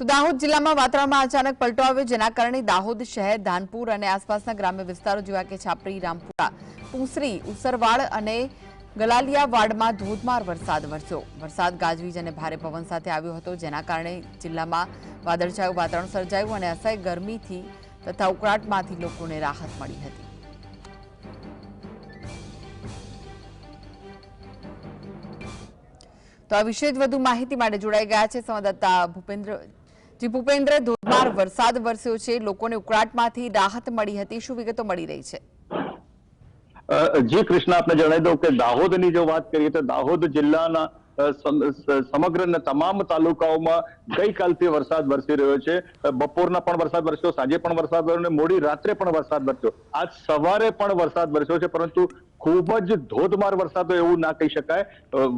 તો દાહોદ જિલ્લામાં વાતાવરણમાં અચાનક પલટો આવ્યો, જેના કારણે દાહોદ શહેર, ધાનપુર અને આસપાસના ગ્રામ્ય વિસ્તારો જેવા કે છાપરી, રામપુરા, પુંસરી, ઉસરવાડ અને ગલાલિયાવાડમાં ધોધમાર વરસાદ વરસ્યો. વરસાદ ગાજવીજ અને ભારે પવન સાથે આવ્યો હતો, જેના કારણે જિલ્લામાં વાદળછાયું વાતાવરણ સર્જાયું અને અસહ્ય ગરમીથી તથા ઉકળાટમાંથી લોકોને રાહત મળી હતી. તો આ વિશે જ વધુ માહિતી માટે જોડાઈ ગયા છે સંવાદદાતા ભૂપેન્દ્ર જી ભૂપેન્દ્ર, ધોધમાર વરસાદ વરસ્યો છે. લોકોને ઉકળાટમાંથી રાહત મળી હતી. શું વિગતો મળી રહી છે? જી કૃષ્ણ, આપને જણાવી દઉં કે દાહોદની જો વાત કરીએ તો દાહોદ જિલ્લાના સમગ્ર તમામ તાલુકાઓમાં ગઈકાલથી વરસાદ વરસી રહ્યો છે. બપોરના પણ વરસાદ વરસ્યો, સાંજે પણ વરસાદ વરસ્યો અને મોડી રાત્રે પણ વરસાદ વરસ્યો. આજ સવારે પણ વરસાદ વરસ્યો છે, પરંતુ ખૂબ જ ધોધમાર વરસાદ એવું ના કહી શકાય.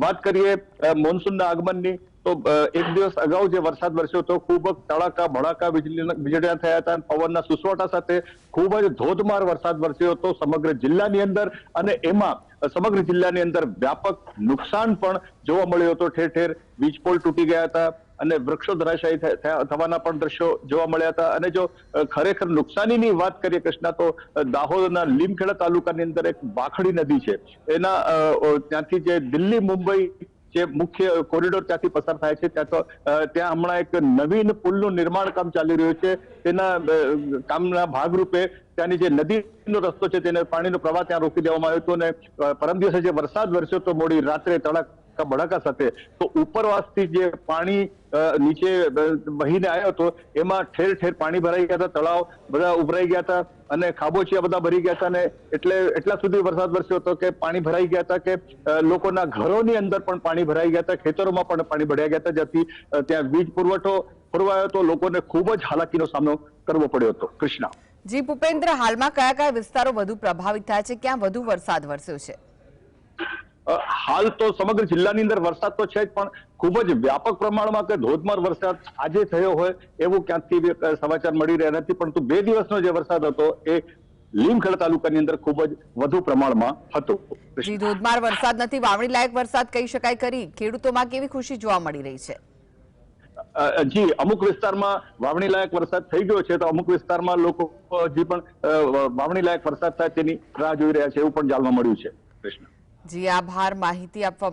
વાત કરીએ મોન્સૂનના આગમનની તો એક દિવસ અગાઉ જે વરસાદ વરસ્યો હતો, ખૂબ જ તડાકા, ભડાકા વીજળીના થયા હતા પવનના સુસવાટા સાથે ખૂબ જ ધોધમાર વરસાદ વરસ્યો હતો સમગ્ર જિલ્લાની અંદર અને એમાં સમગ્ર જિલ્લાની અંદર વ્યાપક નુકસાન પણ જોવા મળ્યું હતું. ઠેર ઠેર વીજ પોલ તૂટી ગયા હતા અને વૃક્ષો ધરાશાયી થવાના પણ દ્રશ્યો જોવા મળ્યા હતા. અને જો ખરેખર નુકસાનીની વાત કરીએ કૃષ્ણા, તો દાહોદના લીમખેડા તાલુકાની અંદર એક બાખડી નદી છે. એના ત્યાંથી જે દિલ્હી મુંબઈ જે મુખ્ય કોરિડોર ત્યાંથી પસાર થાય છે. ત્યાં તો ત્યાં હમણાં એક નવીન પુલનું નિર્માણ કામ ચાલી રહ્યું છે. તેના કામના ભાગરૂપે ત્યાંની જે નદીનો રસ્તો છે, તેને પાણીનો પ્રવાહ ત્યાં રોકી દેવામાં આવ્યો હતો અને પરમ દિવસે જે વરસાદ વરસ્યો તો મોડી રાત્રે તડકા ભડાકા સાથે. તો ઉપરવાસથી જે પાણી નીચે વહીને આવ્યો હતો, એમાં ઠેર ઠેર પાણી ભરાઈ ગયા હતા, તળાવ બધા ઉભરાઈ ગયા હતા અને ખાબોચિયા બધા ભરી ગયા હતા ને એટલે એટલા સુધી વરસાદ વરસ્યો હતો કે પાણી ભરાઈ ગયા હતા કે લોકોના ઘરોની અંદર પણ પાણી ભરાઈ ગયા હતા, ખેતરોમાં પણ પાણી ભરાઈ ગયા હતા જેથી ત્યાં વીજ પુરવઠો ખોરવાયો હતો, લોકોને ખૂબ જ હાલાકીનો સામનો કરવો પડ્યો હતો. કૃષ્ણા. જી ભૂપેન્દ્ર, હાલમાં કયા કયા વિસ્તારો વધુ પ્રભાવિત થયા છે? ક્યાં વધુ વરસાદ વરસ્યો છે? હાલ તો સમગ્ર જિલ્લાની અંદર વરસાદ તો છે જ પણ ખૂબ જ વ્યાપક પ્રમાણમાં કે ધોધમાર વરસાદ આજે થયો હોય એવું ક્યાંકથી સમાચાર મળી રહ્યા નથી. પરંતુ બે દિવસનો જે વરસાદ હતો એ લીમખેડા તાલુકાની અંદર ખૂબ જ વધુ પ્રમાણમાં હતો. જી ધોધમાર વરસાદ નથી વાવણી લાયક વરસાદ કહી શકાય ખરી. ખેડૂતોમાં કેવી ખુશી જોવા મળી રહી છે? જી અમુક વિસ્તારમાં વાવણી લાયક વરસાદ થઈ ગયો છે તો અમુક વિસ્તારમાં લોકો હજી પણ વાવણી લાયક વરસાદ થાય તેની રાહ જોઈ રહ્યા છે એવું પણ જાણવા મળ્યું છે. કૃષ્ણ. જી આભાર. માહિતી આપવા